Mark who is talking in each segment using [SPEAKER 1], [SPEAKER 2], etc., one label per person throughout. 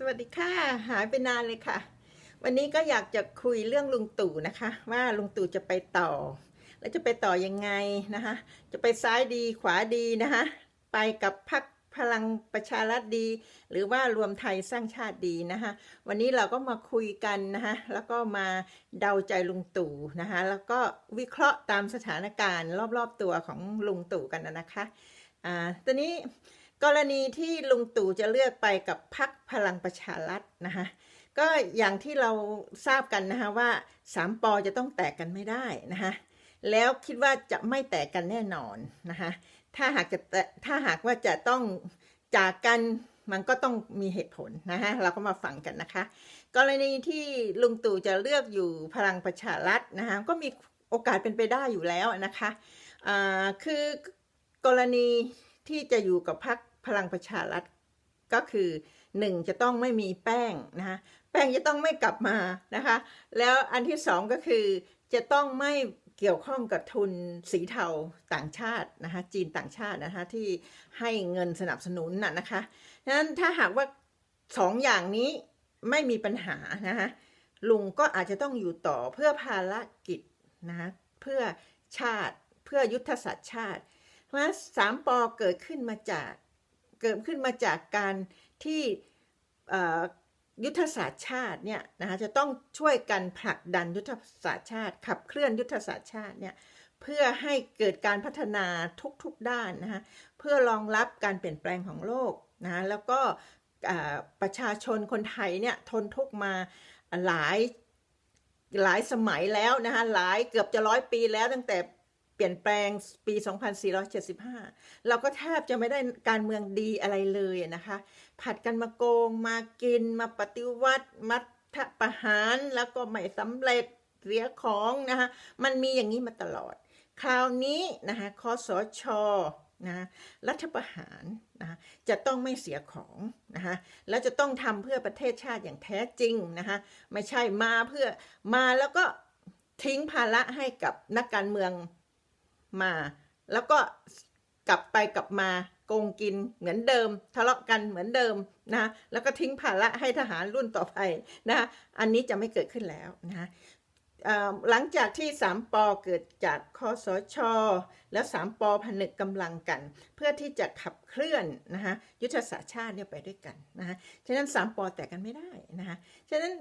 [SPEAKER 1] สวัสดีค่ะ หายไปนานเลยค่ะ วันนี้ก็อยากจะคุยเรื่องลุงตู่นะคะ ว่าลุงตู่จะไปต่อ แล้วจะไปต่อยังไงนะคะ จะไปซ้ายดีขวาดีนะคะ ไปกับพรรคพลังประชารัฐดี หรือว่ารวมไทยสร้างชาติดีนะคะวันนี้เราก็มาคุยกันนะคะแล้วก็มาเดาใจลุงตู่นะคะแล้วก็วิเคราะห์ตามสถานการณ์ รอบๆตัวของลุงตู่กันนะคะอ่าตอนนี้ กรณีที่ลุงตู่จะเลือกไปกับพรรคพลังประชารัฐนะคะก็อย่างที่เราทราบกันนะคะว่าสามปอจะต้องแตกกันไม่ได้นะคะแล้วคิดว่าจะไม่แตกกันแน่นอนนะคะถ้าหากจะถ้าหากว่าจะต้องจากกันมันก็ต้องมีเหตุผลนะคะเราก็มาฟังกันนะคะ กรณีที่ลุงตู่จะเลือกอยู่พลังประชารัฐนะคะก็มีโอกาสเป็นไปได้อยู่แล้วนะคะคือกรณีที่จะอยู่กับพรรค พลังประชารัฐก็คือหนึ่งจะต้องไม่มีแป้งนะคะแป้งจะต้องไม่กลับมานะคะ แล้วอันที่สองก็คือจะต้องไม่เกี่ยวข้องกับทุนสีเทาต่างชาตินะคะจีนต่างชาตินะคะที่ให้เงินสนับสนุนน่ะนะคะดังนั้นถ้าหากว่าสองอย่างนี้ไม่มีปัญหานะคะลุงก็อาจจะต้องอยู่ต่อเพื่อภารกิจนะะเพื่อชาติเพื่อยุทธศาสตร์ชาติ เพราะสามปอเกิดขึ้นมาจาก เกิดขึ้นมาจากการที่ยุทธศาสตร์ชาติเนี่ยนะคะจะต้องช่วยกันผลักดันยุทธศาสตร์ชาติ ขับเคลื่อนยุทธศาสตร์ชาติเนี่ยเพื่อให้เกิดการพัฒนาทุกๆด้านนะคะเพื่อรองรับการเปลี่ยนแปลงของโลกนะแล้วก็ประชาชนคนไทยเนี่ยทนทุกมาหลายหลายสมัยแล้วนะคะหลายเกือบจะร้อยปีแล้วตั้งแต่ เปลี่ยนแปลงปี 2475 เราก็แทบจะไม่ได้การเมืองดีอะไรเลยนะคะ ผัดกันมาโกงมากินมาปฏิวัติมัทประหารแล้วก็ไม่สำเร็จเสียของนะคะมันมีอย่างนี้มาตลอด คราวนี้นะคะคอสชนะรัฐประหารนะะจะต้องไม่เสียของนะคะแล้วจะต้องทำเพื่อประเทศชาติอย่างแท้จริงนะคะไม่ใช่มาเพื่อมาแล้วก็ทิ้งภาระให้กับนักการเมือง มา แล้วก็กลับไปกลับมาโกงกินเหมือนเดิม ทะเลาะกันเหมือนเดิมนะแล้วก็ทิ้งภาระให้ทหารรุ่นต่อไปนะอันนี้จะไม่เกิดขึ้นแล้วนะหลังจากที่สามปอเกิดจากคอสช แล้วสามปอผนึกกำลังกัน เพื่อที่จะขับเคลื่อนนะคะยุทธศาสตร์ชาติเนี่ยไปด้วยกันนะคะฉะนั้นสามปอแตกกันไม่ได้นะคะฉะนั้น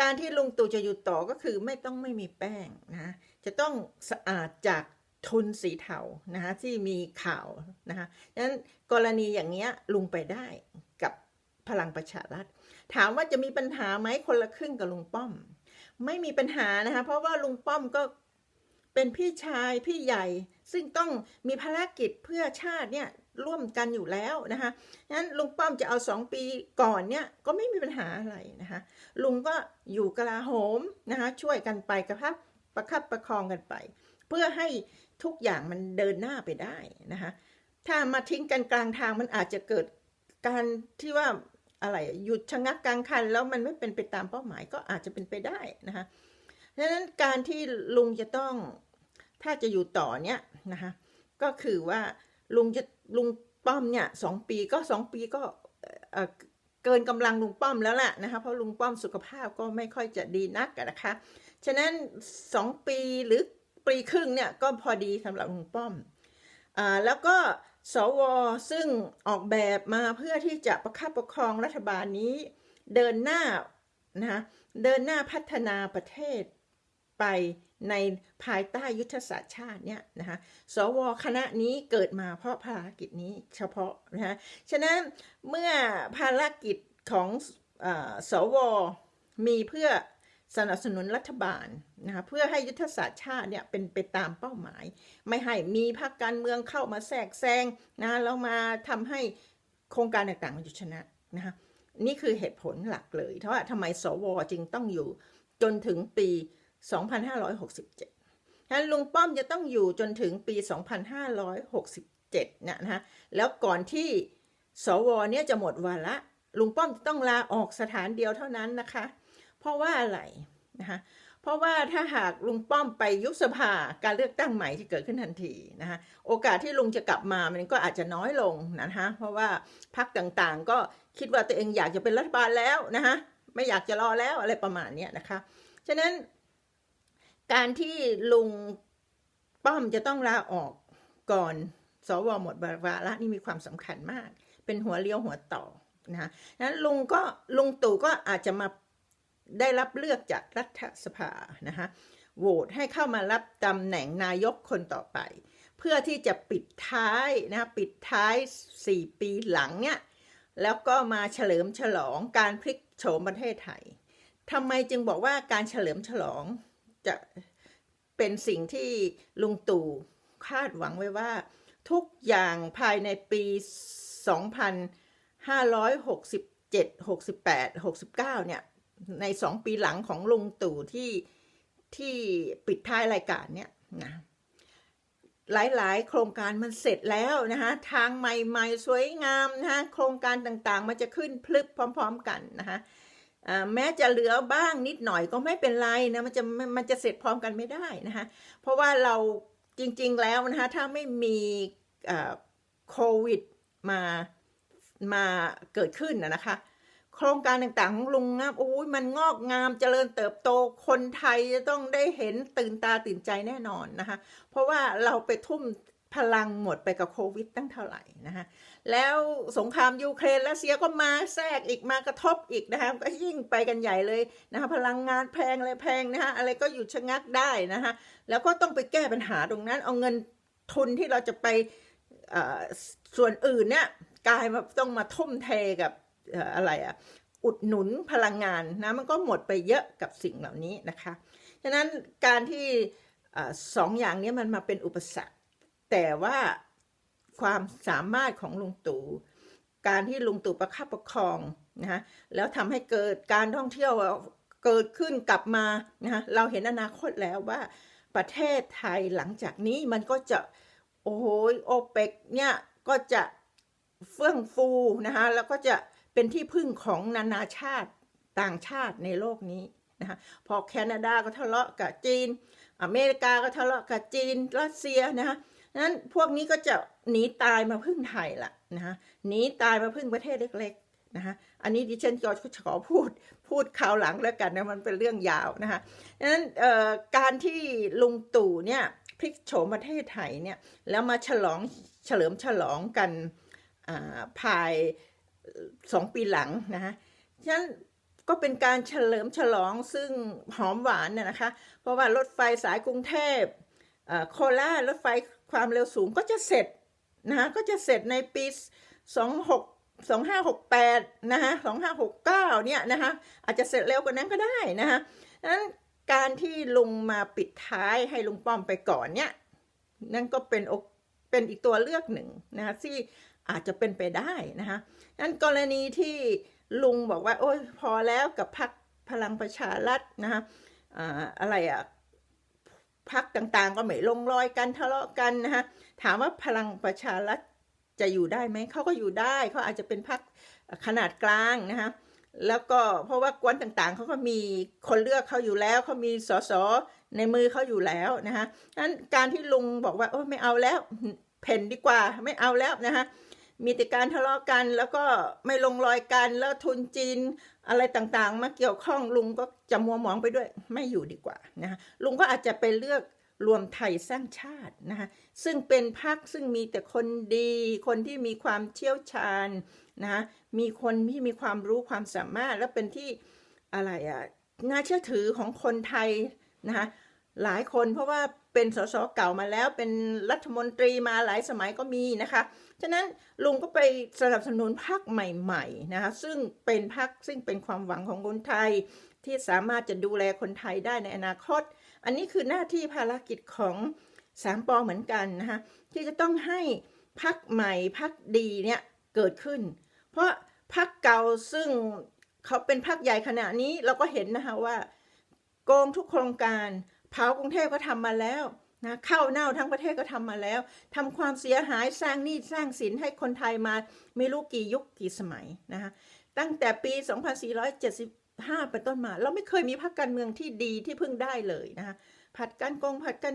[SPEAKER 1] การที่ลุงตู่จะอยู่ต่อก็คือไม่ต้องไม่มีแป้งนะจะต้องสะอาดจาก ทุนสีเทานะคะที่มีข่าวนะคะดังนั้นกรณีอย่างเงี้ยลุงไปได้กับพลังประชารัฐ ถามว่าจะมีปัญหาไหมคนละครึ่งกับลุงป้อม ไม่มีปัญหานะคะเพราะว่าลุงป้อมก็เป็นพี่ชายพี่ใหญ่ ซึ่งต้องมีภารกิจเพื่อชาติเนี่ยร่วมกันอยู่แล้วนะคะงั้นลุงป้อมจะเอาสองปีก่อนเนี่ยก็ไม่มีปัญหาอะไรนะคะลุงก็อยู่กลาโหมนะคะช่วยกันไปกระพับประคับประคองกันไป เพื่อให้ทุกอย่างมันเดินหน้าไปได้นะคะถ้ามาทิ้งกันกลางทางมันอาจจะเกิดการที่ว่าอะไรหยุดชะงักกลางคัน แล้วมันไม่เป็นไปตามเป้าหมายก็อาจจะเป็นไปได้นะคะดังนั้นการที่ลุงจะต้องถ้าจะอยู่ต่อเนี่ยนะคะก็คือว่าลุงจะลุงป้อมเนี่ยสองปีก็สองปีก็เกินกำลังลุงป้อมแล้วแหละนะคะเพราะลุงป้อมสุขภาพก็ไม่ค่อยจะดีนักนะคะฉะนั้นสองปีหรือ ปีครึ่งเนี่ยก็พอดีสำหรับลุงป้อมอ่าแล้วก็สวซึ่งออกแบบมาเพื่อที่จะประคับประคองรัฐบาลนี้เดินหน้านะคะเดินหน้าพัฒนาประเทศไปในภายใต้ยุทธศาสตร์ชาติเนี่ยนะคะสวคณะนี้เกิดมาเพราะภารกิจนี้เฉพาะนะคะฉะนั้นเมื่อภารกิจของอาสวมีเพื่อ สนับสนุนรัฐบาลนะคะเพื่อให้ยุทธศาสตร์ชาติเนี่ยเป็นไปตามเป้าหมาย ไม่ให้มีพรรคการเมืองเข้ามาแทรกแซงนะแล้วมาทำให้โครงการต่างๆมันหยุดชนะนะคะนี่คือเหตุผลหลักเลยเพราะว่าทำไมสวจึงต้องอยู่จนถึงปี 2567ฉะนั้นลุงป้อมจะต้องอยู่จนถึงปี 2567นี่ยนะะแล้วก่อนที่สวเนี่ยจะหมดวาระลุงป้อมจะต้องลาออกสถานเดียวเท่านั้นนะคะ ราะว่าอะไรนะคะเพราะว่าถ้าหากลุงป้อมไปยุบสภาการเลือกตั้งใหม่ที่เกิดขึ้นทันทีนะคะโอกาสที่ลุงจะกลับมามันก็อาจจะน้อยลงนะคะเพราะว่าพรรคต่างๆ ก็คิดว่าตัวเองอยากจะเป็นรัฐบาลแล้วนะคะไม่อยากจะรอแล้วอะไรประมาณนี้นะคะฉะนั้นการที่ลุงป้อมจะต้องลาออกก่อนสวหมดวาระนี่มีความสำคัญมาก เป็นหัวเลี้ยวหัวต่อนะคะนั้นลุงก็ลุงตู่ก็อาจจะมา ได้รับเลือกจากรัฐสภานะคะโหวตให้เข้ามารับตำแหน่งนายกคนต่อไป เพื่อที่จะปิดท้ายนะปิดท้าย 4 ปีหลังเนี่ยแล้วก็มาเฉลิมฉลองการพลิกโฉมประเทศไทยทำไมจึงบอกว่าการเฉลิมฉลองจะเป็นสิ่งที่ลุงตู่คาดหวังไว้ว่า ทุกอย่างภายในปี 2567 68 69 เนี่ย ในสองปีหลังของลุงตู่ที่ที่ปิดท้ายรายการเนี่ยนะหลาย ๆ โครงการมันเสร็จแล้วนะคะทางใหม่ ๆ สวยงามนะคะโครงการต่างๆ มันจะขึ้นพลึบพร้อม ๆ กันนะคะแม้จะเหลือบ้างนิดหน่อยก็ไม่เป็นไรนะมันจะมันจะเสร็จพร้อมกันไม่ได้นะคะเพราะว่าเราจริง ๆ แล้วนะคะถ้าไม่มีโควิดมามาเกิดขึ้นนะคะ โครงการต่างๆของลุงนะโอ้ยมันงอกงามเจริญเติบโตคนไทยจะต้องได้เห็นตื่นตาตื่นใจแน่นอนนะคะ เพราะว่าเราไปทุ่มพลังหมดไปกับโควิดตั้งเท่าไหร่นะคะแล้วสงครามยูเครนรัสเซียก็มาแทรกอีกมากระทบอีกนะคะก็ยิ่งไปกันใหญ่เลยนะคะพลังงานแพงอะไรแพงนะคะอะไรก็หยุดชะงักได้นะคะแล้วก็ต้องไปแก้ปัญหาตรงนั้น เอาเงินทุนที่เราจะไปส่วนอื่นเนี่ยกลายมาต้องมาทุ่มเทกับ อะไรอะอุดหนุนพลังงานนะมันก็หมดไปเยอะกับสิ่งเหล่านี้นะคะฉะนั้นการที่สองอย่างนี้มันมาเป็นอุปสรรค แต่ว่าความสามารถของลุงตู่การที่ลุงตู่ประคับประคองนะฮะแล้วทำให้เกิดการท่องเที่ยวเกิดขึ้นกลับมานะฮะเราเห็นอนาคตแล้วว่าประเทศไทยหลังจากนี้มันก็จะโอ้โหโอเปกเนี่ยก็จะเฟื่องฟูนะคะแล้วก็จะ เป็นที่พึ่งของนานาชาติต่างชาติในโลกนี้นะคะพอแคนาดาก็ทะเลาะกับจีน อเมริกาก็ทะเลาะกับจีนรัสเซียนะคะนั้นพวกนี้ก็จะหนีตายมาพึ่งไทยละนะคะหนีตายมาพึ่งประเทศเล็กๆนะคะอันนี้ดิฉันก็ขอพูดพูดข่าวหลังแล้วกันนะมันเป็นเรื่องยาวนะคะนั้นการที่ลุงตู่เนี่ยพลิกโฉมประเทศไทยเนี่ยแล้วมาฉลองเฉลิมฉลองกันภาย สองปีหลังนะคะฉะนั้นก็เป็นการเฉลิมฉลองซึ่งหอมหวานน่ยนะคะ เพราะว่ารถไฟสายกรุงเทพโคราชรถไฟความเร็วสูงก็จะเสร็จนะคะก็จะเสร็จในปี 26 2568นะคะ2569เนี่ยนะคะอาจจะเสร็จเร็วกว่านั้นก็ได้นะคะนั้นการที่ลุงมาปิดท้ายให้ลุงป้อมไปก่อนเนี่ยนั่นก็เป็นเป็นอีกตัวเลือกหนึ่งนะคะที่ อาจจะเป็นไปได้นะคะนั้นกรณีที่ลุงบอกว่า โอ้ยพอแล้วกับพรรคพลังประชารัฐนะคะอะไรอะพักต่างๆ ก็ไม่ลงรอยกันทะเลาะกันนะคะถามว่าพลังประชารัฐจะอยู่ได้ไหมเขาก็อยู่ได้เขาอาจจะเป็นพักขนาดกลางนะคะแล้วก็เพราะว่ากวนต่างๆเขาก็มีคนเลือกเขาอยู่แล้วเขามีสสในมือเขาอยู่แล้วนะคะนั้นการที่ลุงบอกว่าโอ้ไม่เอาแล้วเพ่นดีกว่าไม่เอาแล้วนะคะ มีแต่การทะเลาะกัน แล้วก็ไม่ลงรอยกันแล้วทุนจีนอะไรต่างๆ มาเกี่ยวข้องลุงก็จะมัวหมองไปด้วยไม่อยู่ดีกว่านะคะลุงก็อาจจะไปเลือกรวมไทยสร้างชาตินะคะซึ่งเป็นพรรคซึ่งมีแต่คนดี คนที่มีความเชี่ยวชาญนะคะมีคนที่มีความรู้ความสามารถและเป็นที่อะไรอะน่าเชื่อถือของคนไทยนะคะ หลายคนเพราะว่าเป็นสสเก่ามาแล้วเป็นรัฐมนตรีมาหลายสมัยก็มีนะคะ ฉะนั้นลุงก็ไปสนับสนุนพรรคใหม่ๆนะคะซึ่งเป็นพรรคซึ่งเป็นความหวังของคนไทย ที่สามารถจะดูแลคนไทยได้ในอนาคต อันนี้คือหน้าที่ภารกิจของสามปอเหมือนกันนะคะที่จะต้องให้พรรคใหม่พรรคดีเนี่ยเกิดขึ้น เพราะพรรคเก่าซึ่งเขาเป็นพรรคใหญ่ขนาดนี้เราก็เห็นนะคะว่า โกงทุกโครงการ เผากรุงเทพก็ทำมาแล้วนะเข้าเน่าทั้งประเทศก็ทำมาแล้วทำความเสียหายสร้างหนี้สร้างสินให้คนไทยมาไม่รู้กี่ยุคกี่สมัยนะคะตั้งแต่ปี 2475 เป็นต้นมา เราไม่เคยมีพรรคการเมืองที่ดีที่พึ่งได้เลยนะคะผัดกันโกงผัดกัน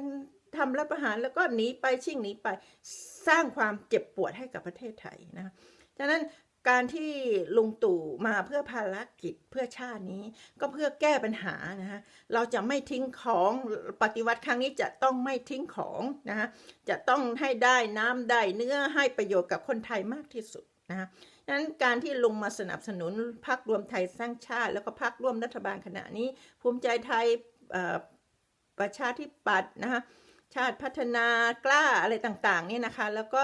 [SPEAKER 1] ทำรัฐประหารแล้วก็หนีไปชิ่งหนีไปสร้างความเจ็บปวดให้กับประเทศไทยนะคะฉะนั้น การที่ลุงตู่มาเพื่อภารกิจเพื่อชาตินี้ ก็เพื่อแก้ปัญหานะคะเราจะไม่ทิ้งของปฏิวัติครั้งนี้จะต้องไม่ทิ้งของนะคะจะต้องให้ได้น้ำได้เนื้อให้ประโยชน์กับคนไทยมากที่สุดนะคะนั้นการที่ลุงมาสนับสนุนพรรครวมไทยสร้างชาติ แล้วก็พรรคร่วมรัฐบาลขณะนี้ ภูมิใจไทยประชาธิปัตย์นะคะชาติพัฒนากล้าอะไรต่างๆนี่นะคะ แล้วก็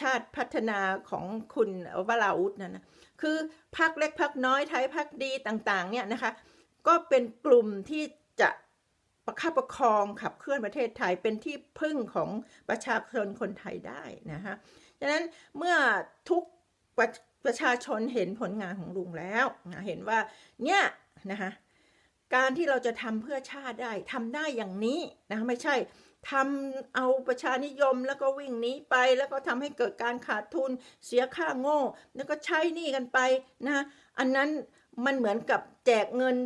[SPEAKER 1] ชาติพัฒนาของคุณวราวุธนั่นนะคือพรรคเล็กพรรคน้อยไทยพรรคดีต่างๆเนี่ยนะคะก็เป็นกลุ่มที่จะประคับประคองขับเคลื่อนประเทศไทยเป็นที่พึ่งของประชาชนคนไทยได้นะคะฉะนั้นเมื่อทุกประประชาชนเห็นผลงานของลุงแล้วนะเห็นว่าเนี่ยนะคะการที่เราจะทำเพื่อชาติได้ทำได้อย่างนี้นะะไม่ใช่ ทำเอาประชานิยมแล้วก็วิ่งหนีไป แล้วก็ทำให้เกิดการขาดทุนเสียค่าโง่ แล้วก็ใช้หนี้กันไปนะอันนั้นมันเหมือนกับแจกเงิน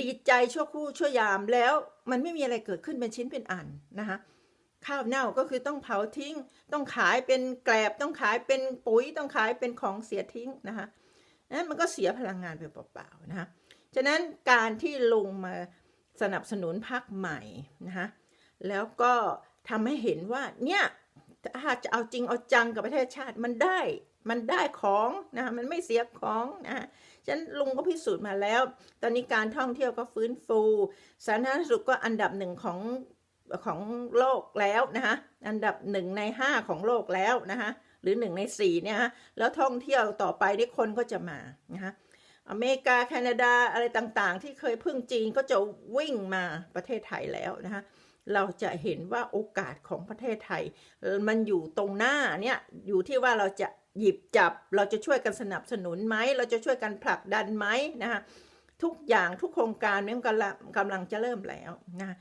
[SPEAKER 1] ดีใจชั่วครู่ชั่วยามแล้วมันไม่มีอะไรเกิดขึ้นเป็นชิ้นเป็นอันนะคะข้าวเน่าก็คือต้องเผาทิ้ง ต้องขายเป็นแกลบต้องขายเป็นปุ๋ยต้องขายเป็นของเสียทิ้งนะคะนั้นมันก็เสียพลังงานไปเปล่าๆนะคะฉะนั้นการที่ลุงมาสนับสนุนพรรคใหม่นะคะ แล้วก็ทำให้เห็นว่าเนี่ยถ้าจะเอาจริงเอาจังกับประเทศชาติมันได้มันได้ของนะมันไม่เสียของนะฉะนั้นลุงก็พิสูจน์มาแล้ว ตอนนี้การท่องเที่ยวก็ฟื้นฟู สาธารณสุขก็อันดับหนึ่งของของโลกแล้วนะคะอันดับหนึ่งในห้าของโลกแล้วนะคะหรือหนึ่งในสี่เนี่ยฮะแล้วท่องเที่ยวต่อไปนี่คนก็จะมานะคะอเมริกาแคนาดาอะไรต่างๆ ที่เคยพึ่งจีนก็จะวิ่งมาประเทศไทยแล้วนะคะ เราจะเห็นว่าโอกาสของประเทศไทย มันอยู่ตรงหน้าเนี่ยอยู่ที่ว่าเราจะหยิบจับ เราจะช่วยกันสนับสนุนไหม เราจะช่วยกันผลักดันไหมนะคะทุกอย่างทุกโครงการเนี่ยกำลังกำลังจะเริ่มแล้วนะ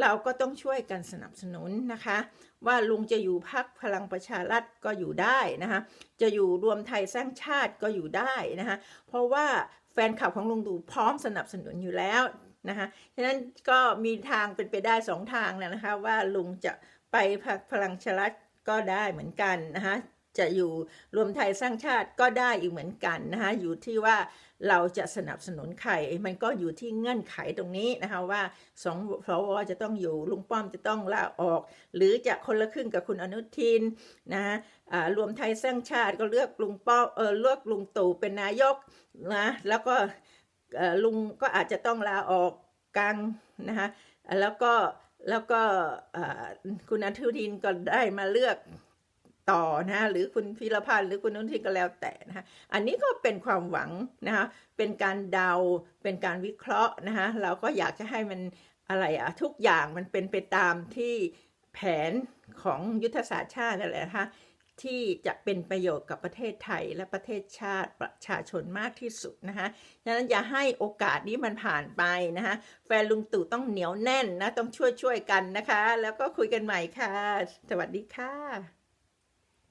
[SPEAKER 1] เราก็ต้องช่วยกันสนับสนุนนะคะ ว่าลุงจะอยู่พักพลังประชารัฐก็อยู่ได้นะคะจะอยู่รวมไทยสร้างชาติก็อยู่ได้นะคะเพราะว่าแฟนคลับของลุงตู่พร้อมสนับสนุนอยู่แล้ว นะคะฉะนั้นก็มีทางเป็นไปได้สองทางนะคะว่าลุงจะไปพักพลังชารัฐก็ได้เหมือนกันนะคะจะอยู่รวมไทยสร้างชาติก็ได้อีกเหมือนกันนะคะอยู่ที่ว่าเราจะสนับสนุนใครมันก็อยู่ที่เงื่อนไขตรงนี้นะคะว่าสองสวจะต้องอยู่ลุงป้อมจะต้องลาออก หรือจะคนละครึ่งกับคุณอนุทินนะรวมไทยสร้างชาติก็เลือกลุงป้อมเออเลือกลุงตู่เป็นนายกนะแล้วก็ ลุงก็อาจจะต้องลาออกกลางนะคะแล้วก็แล้วก็คุณอนุทินก็ได้มาเลือกต่อนะหรือคุณพิรพันธ์หรือคุณนุทินก็แล้วแต่นะคะอันนี้ก็เป็นความหวังนะคะเป็นการเดาเป็นการวิเคราะห์นะคะเราก็อยากจะให้มันอะไรอะทุกอย่างมันเป็นไปตามที่แผนของยุทธศาสตร์ชาตินั่นแหละนะคะ ที่จะเป็นประโยชน์กับประเทศไทยและประเทศชาติประชาชนมากที่สุดนะคะฉะนั้นอย่าให้โอกาสนี้มันผ่านไปนะคะแฟนลุงตู่ต้องเหนียวแน่นนะ ต้องช่วยช่วยกันนะคะ แล้วก็คุยกันใหม่ค่ะ สวัสดีค่ะ